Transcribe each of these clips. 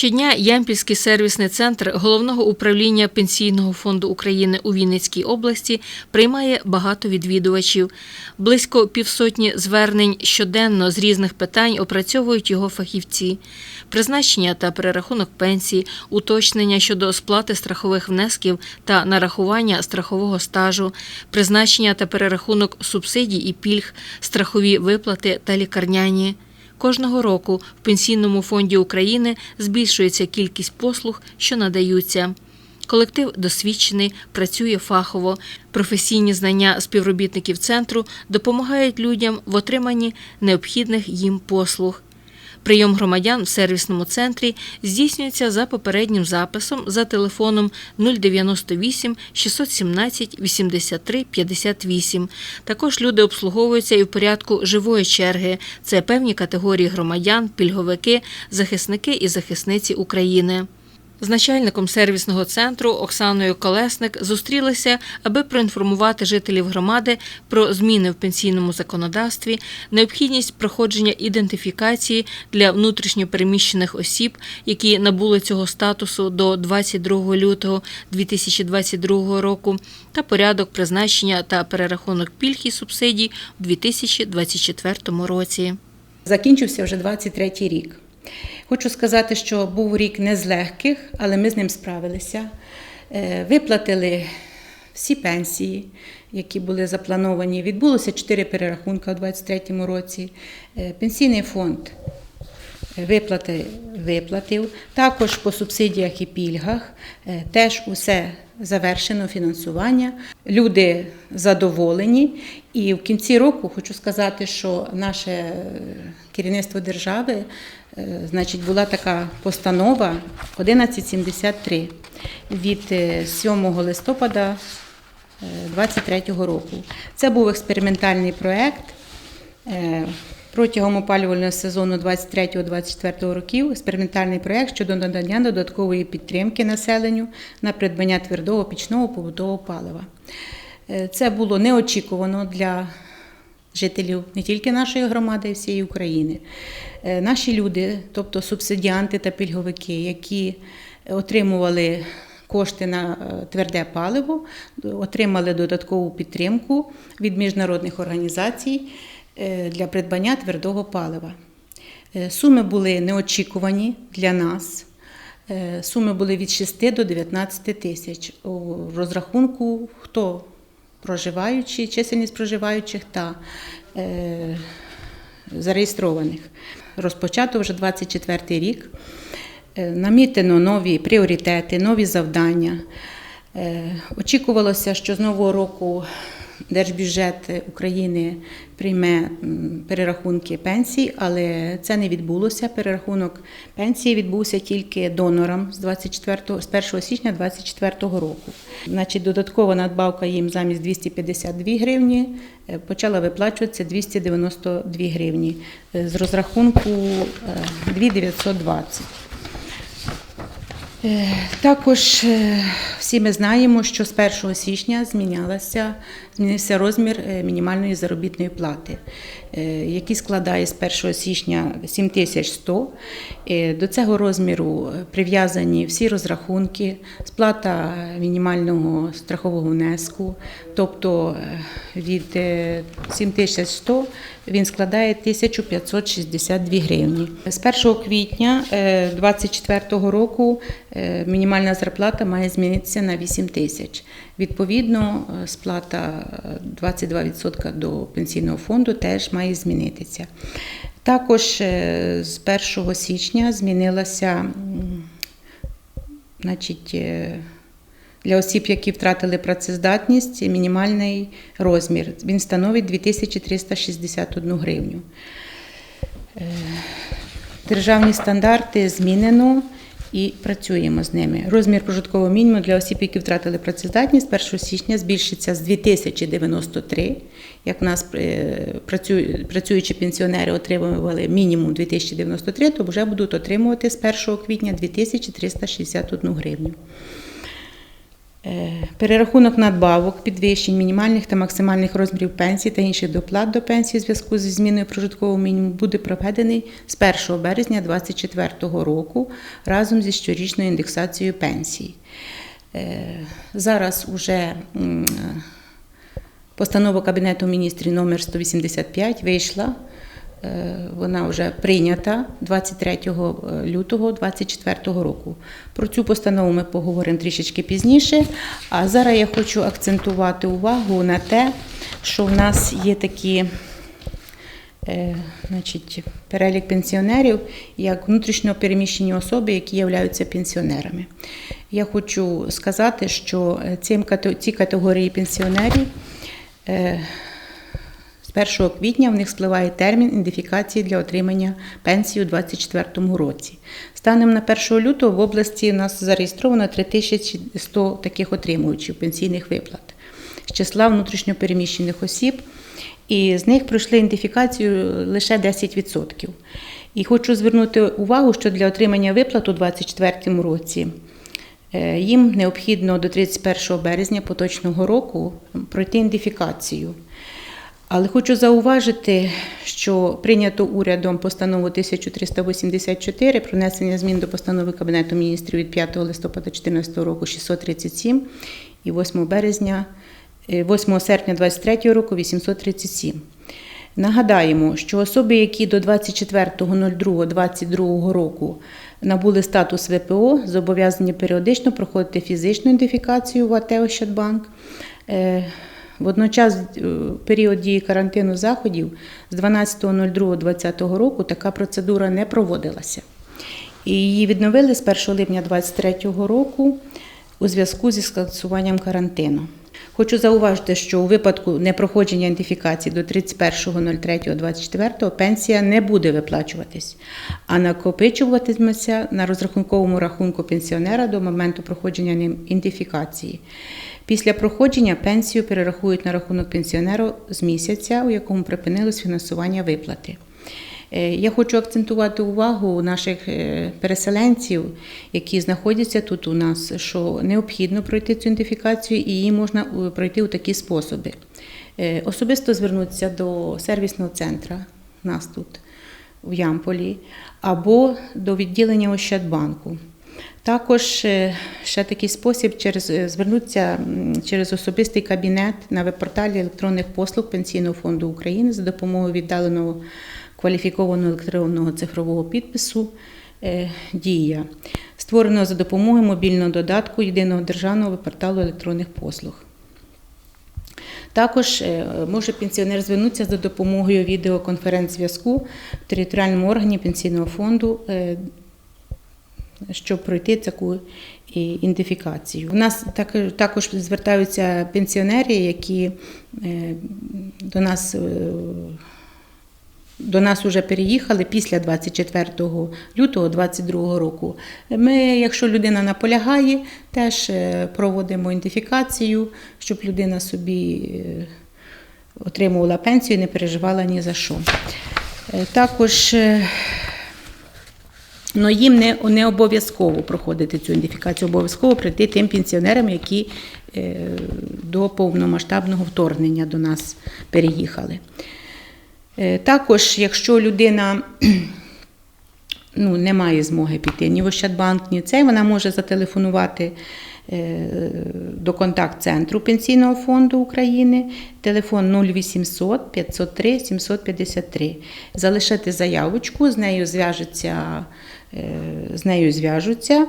Щодня Ямпільський сервісний центр головного управління Пенсійного фонду України у Вінницькій області приймає багато відвідувачів. Близько півсотні звернень щоденно з різних питань опрацьовують його фахівці. Призначення та перерахунок пенсії, уточнення щодо сплати страхових внесків та нарахування страхового стажу, призначення та перерахунок субсидій і пільг, страхові виплати та лікарняні. Кожного року в Пенсійному фонді України збільшується кількість послуг, що надаються. Колектив досвідчений, працює фахово. Професійні знання співробітників центру допомагають людям в отриманні необхідних їм послуг. Прийом громадян в сервісному центрі здійснюється за попереднім записом за телефоном 098 617 83 58. Також люди обслуговуються і в порядку живої черги. Це певні категорії громадян, пільговики, захисники і захисниці України. З начальником сервісного центру Оксаною Колесник зустрілися, аби проінформувати жителів громади про зміни в пенсійному законодавстві, необхідність проходження ідентифікації для внутрішньопереміщених осіб, які набули цього статусу до 22 лютого 2022 року, та порядок призначення та перерахунок пільг і субсидій у 2024 році. Закінчився вже 23-й рік. Хочу сказати, що був рік не з легких, але ми з ним справилися. Е, Виплатили всі пенсії, які були заплановані. Відбулося чотири перерахунки у 2023 році. Е, Пенсійний фонд виплати виплатив. Також по субсидіях і пільгах е, теж усе завершено фінансування. Люди задоволені. І в кінці року хочу сказати, що наше е, керівництво держави, е, значить, була така постанова 1173 від е, 7 листопада 2023 року. Це був експериментальний проект. Протягом опалювального сезону 23-24 років експериментальний проект щодо надання додаткової підтримки населенню на придбання твердого пічного побутового палива. Е, Це було неочікувано для жителів не тільки нашої громади, а й всієї України. Е, Наші люди, тобто субсидіанти та пільговики, які отримували кошти на е, тверде паливо, отримали додаткову підтримку від міжнародних організацій для придбання твердого палива. Е, Суми були неочікувані для нас. Е, Суми були від 6 до 19 тисяч. У розрахунку хто проживаючий, чисельність проживаючих та е, зареєстрованих. Розпочато вже 24 рік. Е, Намітено нові пріоритети, нові завдання. Е, Очікувалося, що з нового року Держбюджет України прийме перерахунки пенсій, але це не відбулося. Перерахунок пенсії відбувся тільки донорам з 24, з 1 січня 2024 року. Значить, додаткова надбавка їм замість 252 гривні е, почала виплачуватися 292 гривні е, з розрахунку е, 2920. Е, Також всі ми знаємо, що з 1 січня змінялася, змінився розмір е, мінімальної заробітної плати, е, який складає з 1 січня 7100. Е, До цього розміру прив'язані всі розрахунки, сплата мінімального страхового внеску, тобто від е, 7100 він складає 1562 гривні. З 1 квітня 2024 року мінімальна зарплата має змінитися на 8 тисяч. Відповідно, сплата 22% до пенсійного фонду теж має змінитися. Також е, з 1 січня змінилася значить, е, для осіб, які втратили працездатність, мінімальний розмір. Він становить 2361 гривню. Е, Державні стандарти змінено і працюємо з ними. Розмір прожиткового мінімуму для осіб, які втратили працездатність, з 1 січня збільшиться з 2093. Як в нас е, працю- працюючі пенсіонери отримували мінімум 2093, то вже будуть отримувати з 1 квітня 2361 гривню. Е, Перерахунок надбавок, підвищень мінімальних та максимальних розмірів пенсій та інших доплат до пенсії у зв'язку зі зміною прожиткового мінімуму буде проведений з 1 березня 2024 року разом зі щорічною індексацією пенсій. Е, Зараз уже постанова Кабінету міністрів номер 185 вийшла. Е, Вона вже прийнята 23 лютого 2024 року. Про цю постанову ми поговоримо трішечки пізніше. А зараз я хочу акцентувати увагу на те, що в нас є такі е, значить, перелік пенсіонерів як внутрішньо переміщені особи, які являються пенсіонерами. Я хочу сказати, що е, ці категорії пенсіонерів. З 1 квітня в них спливає термін ідентифікації для отримання пенсії у 2024 році. Станом на 1 лютого в області у нас зареєстровано 3100 таких отримувачів пенсійних виплат з числа внутрішньопереміщених осіб, і з них пройшли ідентифікацію лише 10%. І хочу звернути увагу, що для отримання виплат у 2024 році е, їм необхідно до 31 березня поточного року пройти ідентифікацію. Але хочу зауважити, що прийнято урядом постанову 1384 про внесення змін до постанови Кабінету міністрів від 5 листопада 2014 року 637 і 8 березня, е, 8 серпня 2023 року 837. Нагадаємо, що особи, які до 24.02.22 року набули статус ВПО, зобов'язані періодично проходити фізичну ідентифікацію в АТ Ощадбанк. Е, Водночас, е, в період дії карантину заходів з 12.02.2020 року така процедура не проводилася. І її відновили з 1 липня 2023 року у зв'язку зі скасуванням карантину. Хочу зауважити, що у випадку непроходження ідентифікації до 31.03.24 пенсія не буде виплачуватись, а накопичуватиметься на розрахунковому рахунку пенсіонера до моменту проходження ідентифікації. Після проходження пенсію перерахують на рахунок пенсіонера з місяця, у якому припинилось фінансування виплати. Е, Я хочу акцентувати увагу наших е, переселенців, які знаходяться тут у нас, що необхідно пройти цю ідентифікацію, і її можна е, пройти у такі способи. Особисто звернутися до сервісного центру нас тут в Ямполі або до відділення Ощадбанку. Також е, ще такий спосіб через е, звернутися через особистий кабінет на веб-порталі електронних послуг Пенсійного фонду України за допомогою віддаленого кваліфікованого електронного цифрового підпису е, Дія, створеного за допомогою мобільного додатку єдиного державного веб-порталу електронних послуг. Також може пенсіонер звернутися за допомогою відеоконференц-зв'язку в територіальному органі пенсійного фонду, щоб пройти таку і- ідентифікацію. У нас так- також звертаються пенсіонери, які е, до нас. е, До нас вже переїхали після 24 лютого 2022 року. Ми, якщо людина наполягає, теж е, проводимо ідентифікацію, щоб людина собі е, отримувала пенсію і не переживала ні за що. Е, Також Ну, їм не, не обов'язково проходити цю ідентифікацію, обов'язково прийти тим пенсіонерам, які е, до повномасштабного вторгнення до нас переїхали. Е, також, якщо людина ну, не має змоги піти ні в Ощадбанк, ні в цей, вона може зателефонувати е, до контакт-центру Пенсійного фонду України, телефон 0800 503 753. Залишити заявочку, з нею зв'яжуться, е, з нею зв'яжуться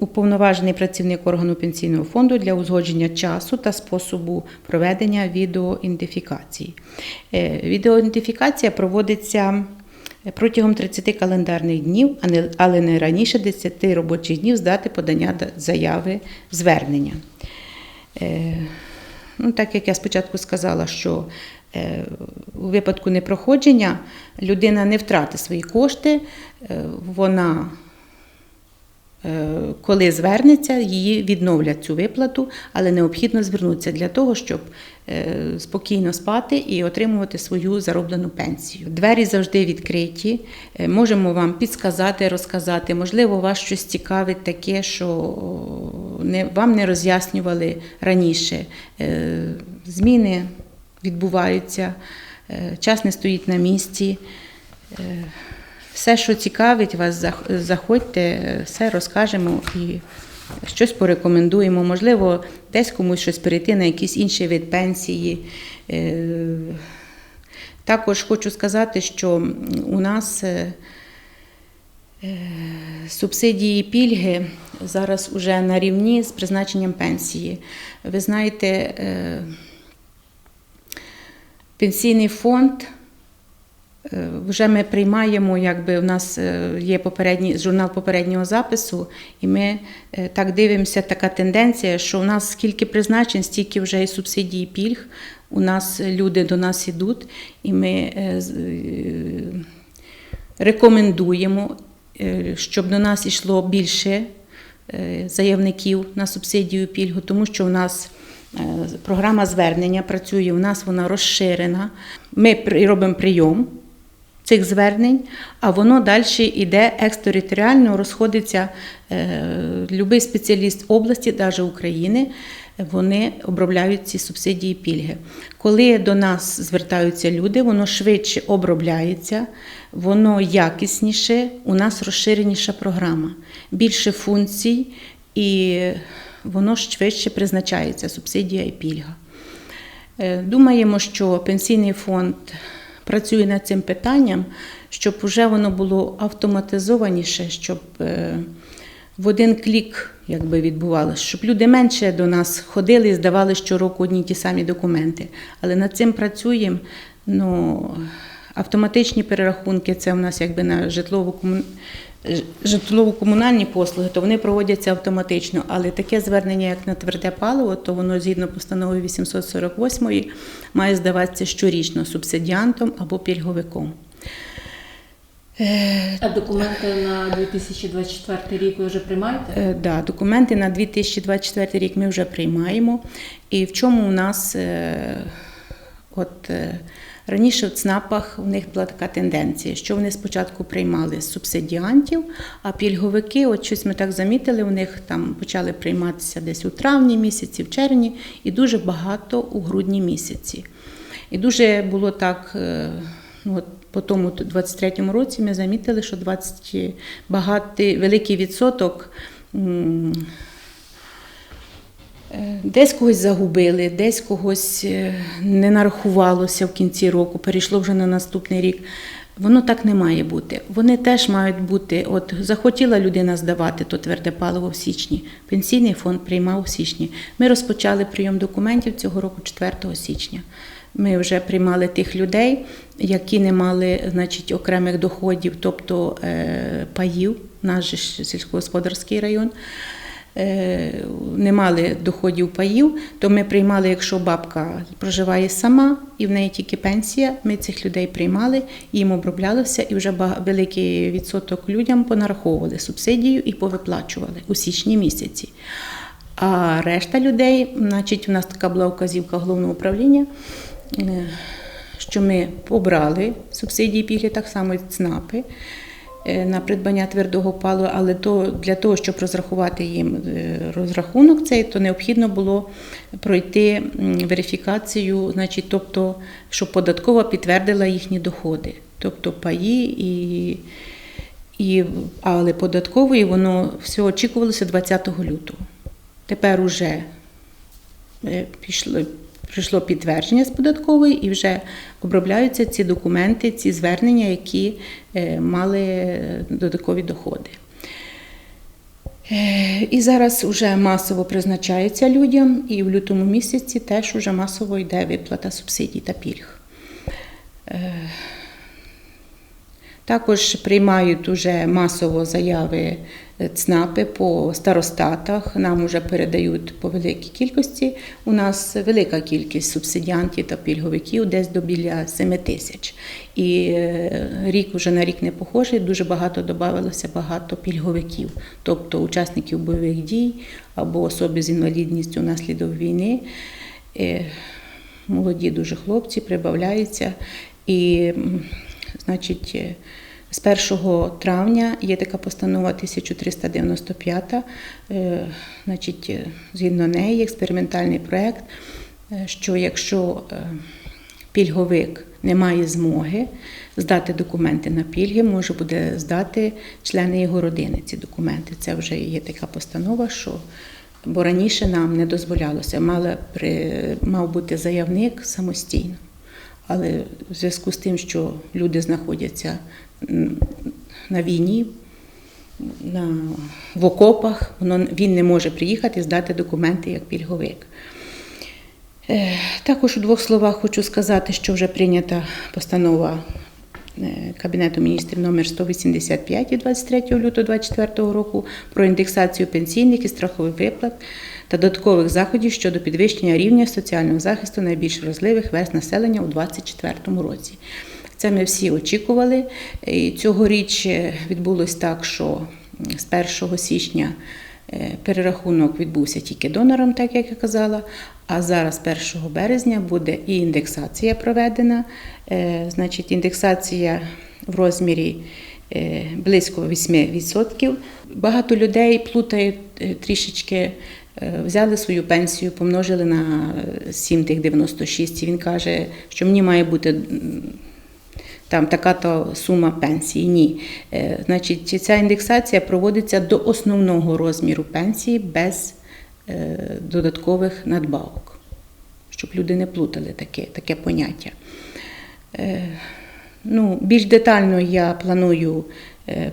уповноважений працівник органу пенсійного фонду для узгодження часу та способу проведення відеоідентифікації. Е, Відеоідентифікація проводиться протягом 30 календарних днів, але не раніше 10 робочих днів з дати подання заяви звернення. Е, Ну, так як я спочатку сказала, що е, у випадку непроходження людина не втратить свої кошти, е, вона е, коли звернеться, її відновлять цю виплату, але необхідно звернутися для того, щоб е, спокійно спати і отримувати свою зароблену пенсію. Двері завжди відкриті. Е, Можемо вам підсказати, розказати. Можливо, вас щось цікавить таке, що вам не роз'яснювали раніше. Е, Зміни відбуваються, е, час не стоїть на місці. Е, Все, що цікавить вас, заходьте, е, все розкажемо і щось порекомендуємо. Можливо, десь комусь щось перейти на якийсь інший вид пенсії. Також хочу сказати, що у нас субсидії пільги зараз уже на рівні з призначенням пенсії. Ви знаєте, пенсійний фонд. Е, Вже ми приймаємо, якби в нас е, є попередній журнал попереднього запису, і ми е, так дивимося, така тенденція, що у нас скільки призначень, стільки вже і субсидій, і пільг. У нас люди до нас ідуть, і ми рекомендуємо, щоб до нас йшло більше заявників на субсидію пільгу, тому що у нас програма звернення працює, у нас вона розширена. Ми робимо прийом цих звернень, а воно далі йде екстериторіально, розходиться е, любий спеціаліст області, навіть України. Вони обробляють ці субсидії пільги. Коли до нас звертаються люди, воно швидше обробляється, воно якісніше, у нас розширеніша програма, більше функцій, і воно швидше призначається субсидія і пільга. Е, Думаємо, що пенсійний фонд працює над цим питанням, щоб вже воно було автоматизованіше, щоб е, в один клік якби відбувалося, щоб люди менше до нас ходили і здавали щороку одні ті самі документи. Але над цим працюємо. Ну, автоматичні перерахунки це у нас якби на житлово житлово-комунальні послуги, то вони проводяться автоматично. Але таке звернення, як на тверде паливо, то воно згідно постанови 848 має здаватися щорічно субсидіантом або пільговиком. А документи на 2024 рік ви вже приймаєте? Е, Да, документи на 2024 рік ми вже приймаємо. І в чому у нас е, от е, раніше в ЦНАПах у них була така тенденція, що вони спочатку приймали субсидіантів, а пільговики, от щось ми так замітили, у них там почали прийматися десь у травні місяці, в червні, і дуже багато у грудні місяці. І дуже було так. е, Ну, от по тому 23-му році ми замітили, що 20 багатий, великий відсоток десь когось загубили, десь когось е, не нарахувалося в кінці року, перейшло вже на наступний рік. Воно так не має бути. Вони теж мають бути. От захотіла людина здавати то тверде паливо в січні. Пенсійний фонд приймав у січні. Ми розпочали прийом документів цього року 4 січня. Ми вже приймали тих людей, які не мали значить, окремих доходів, тобто е, паїв, наш сільськогосподарський район. Е, не мали доходів паїв, то ми приймали, якщо бабка проживає сама і в неї тільки пенсія, ми цих людей приймали, їм оброблялося, і вже великий відсоток людям понараховували субсидію і повиплачували у січні місяці. А решта людей, значить, у нас така була вказівка головного управління, е, що ми обрали субсидії пільги, так само і ЦНАПи на придбання твердого палива, але то для того, щоб розрахувати їм е, розрахунок цей, то необхідно було пройти верифікацію, значить, тобто, щоб податкова підтвердила їхні доходи, тобто паї і. І, але податкової воно все очікувалося 20 лютого. Тепер уже е, пішло, прийшло підтвердження з податкової і вже обробляються ці документи, ці звернення, які е, мали додаткові доходи. Е, І зараз вже масово призначаються людям, і в лютому місяці теж вже масово йде виплата субсидій та пільг. Е, Також приймають уже масово заяви е, ЦНАПи по старостатах. Нам вже передають по великій кількості. У нас велика кількість субсидіантів та пільговиків, десь до біля 7 тисяч. І е, рік вже на рік не похожий, дуже багато додавалося багато пільговиків, тобто учасників бойових дій або особи з інвалідністю внаслідок війни. Е, Молоді дуже хлопці прибавляються. І, значить, е, з 1 травня є така постанова 1395, е, значить, е, згідно неї, експериментальний проєкт, е, що якщо пільговик не має змоги здати документи на пільги, може буде здати члени його родини ці документи. Це вже є така постанова, що бо раніше нам не дозволялося, мала при, мав бути заявник самостійно. Але в зв'язку з тим, що люди знаходяться на війні, на, в окопах, воно, він не може приїхати здати документи як пільговик. Е, Також у двох словах хочу сказати, що вже прийнята постанова е, Кабінету міністрів номер 185 від 23 лютого 2024 року про індексацію пенсійних і страхових виплат та додаткових заходів щодо підвищення рівня соціального захисту найбільш вразливих верст населення у 2024 році. Це ми всі очікували. І цьогоріч е, відбулось так, що з 1 січня е, перерахунок відбувся тільки донором, так як я казала. А зараз, 1 березня, буде і індексація проведена. Е, Значить, індексація в розмірі близько 8%. Багато людей плутають трішечки. Е, Взяли свою пенсію, помножили на 7 тих 96. І він каже, що мені має бути там така-то сума пенсії. Ні. Е, Значить, ця індексація проводиться до основного розміру пенсії без е, додаткових надбавок, щоб люди не плутали таке, таке поняття. Е, Ну, більш детально я планую е,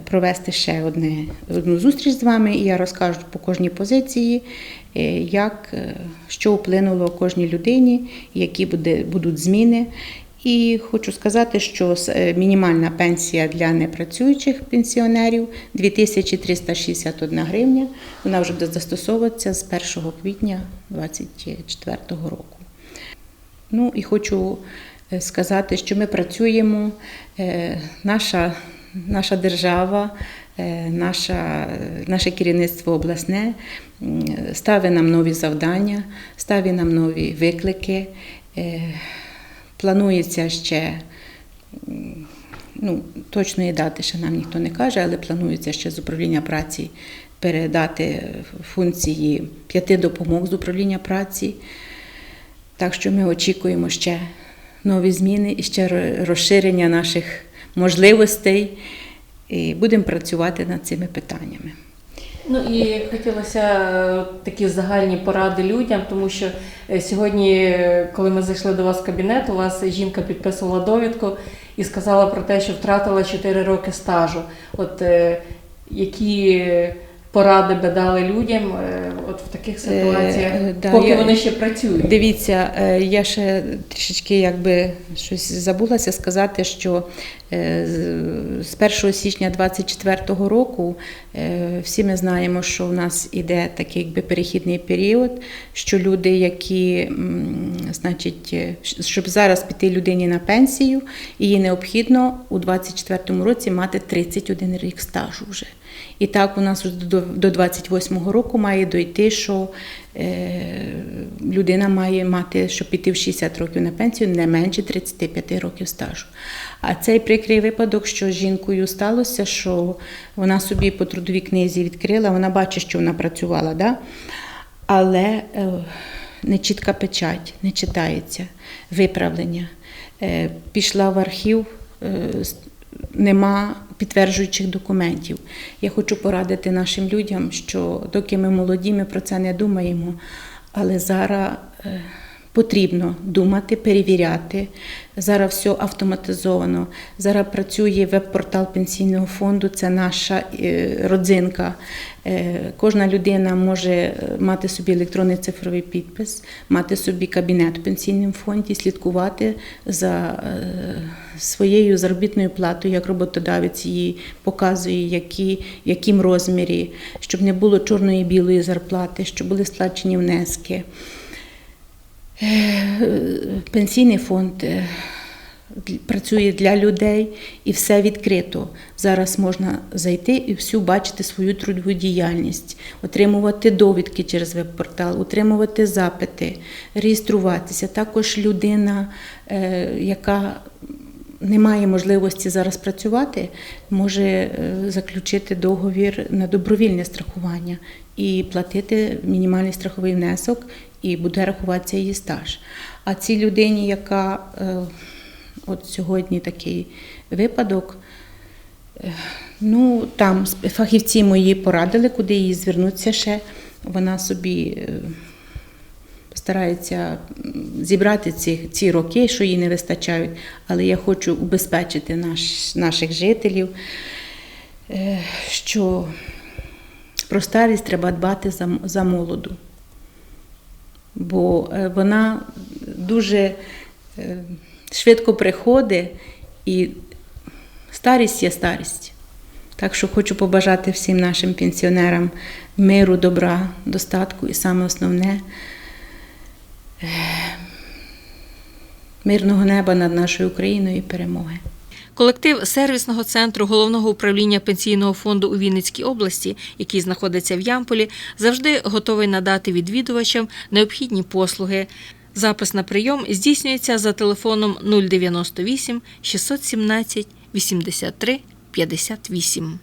провести ще одне, одну зустріч з вами, і я розкажу по кожній позиції, е, як, е, що вплинуло кожній людині, які буде, будуть зміни. І хочу сказати, що е, мінімальна пенсія для непрацюючих пенсіонерів 2361 гривня. Вона вже буде застосовуватися з 1 квітня 2024 року. Ну і хочу е, сказати, що ми працюємо, е, наша, наша держава, е, наша, наше керівництво обласне ставить нам нові завдання, ставить нам нові виклики. Е, Планується ще, ну, точної дати ще нам ніхто не каже, але планується ще з управління праці передати функції п'яти допомог з управління праці. Так що ми очікуємо ще нові зміни і ще розширення наших можливостей. І будемо працювати над цими питаннями. Ну і хотілося е, такі загальні поради людям, тому що е, сьогодні, е, коли ми зайшли до вас в кабінет, у вас жінка підписувала довідку і сказала про те, що втратила 4 роки стажу. От які поради би дали людям е, от в таких ситуаціях, е, да, поки я- вони ще працюють? Дивіться, е, я ще трішечки якби щось забулася сказати, що е, з- з 1 січня 2024 року е, всі ми знаємо, що в нас іде такий якби перехідний період, що люди, які, значить, е, щоб зараз піти людині на пенсію, їй необхідно у 2024 році мати 31 рік стажу вже. І так у нас до, до 28-го року має дойти, що е, людина має мати, щоб піти в 60 років на пенсію, не менше 35 років стажу. А цей прикрий випадок, що з жінкою сталося, що вона собі по трудовій книзі відкрила, вона бачить, що вона працювала, да? але е, нечітка печать, не читається, виправлення. Е, пішла в архів. нема підтверджуючих документів. Я хочу порадити нашим людям, що доки ми молоді, ми про це не думаємо. Але зараз е, потрібно думати, перевіряти. Зараз все автоматизовано. Зараз працює веб-портал пенсійного фонду, це наша е, родзинка. Е, Кожна людина може е, мати собі електронний цифровий підпис, мати собі кабінет в пенсійному фонді, слідкувати за своєю заробітною платою, як роботодавець її показує, які, яким розмірі, щоб не було чорної і білої зарплати, щоб були сплачені внески. Е, Пенсійний фонд е, працює для людей і все відкрито. Зараз можна зайти і всю бачити свою трудову діяльність, отримувати довідки через веб-портал, отримувати запити, реєструватися. Також людина, е, яка не має можливості зараз працювати, може е, заключити договір на добровільне страхування і платити мінімальний страховий внесок, і буде рахуватися її стаж. А цій людині, яка е, от сьогодні такий випадок, е, ну там фахівці мої порадили, куди їй звернутися ще. Вона собі старається зібрати ці, ці роки, що їй не вистачають. Але я хочу убезпечити наш, наших жителів, е, що про старість треба дбати за, за молоду. Бо е, вона дуже е, швидко приходить і старість є старість. Так що хочу побажати всім нашим пенсіонерам миру, добра, достатку і саме основне мирного неба над нашою Україною і перемоги. Колектив сервісного центру головного управління пенсійного фонду у Вінницькій області, який знаходиться в Ямполі, завжди готовий надати відвідувачам необхідні послуги. Запис на прийом здійснюється за телефоном 098 617 83 58.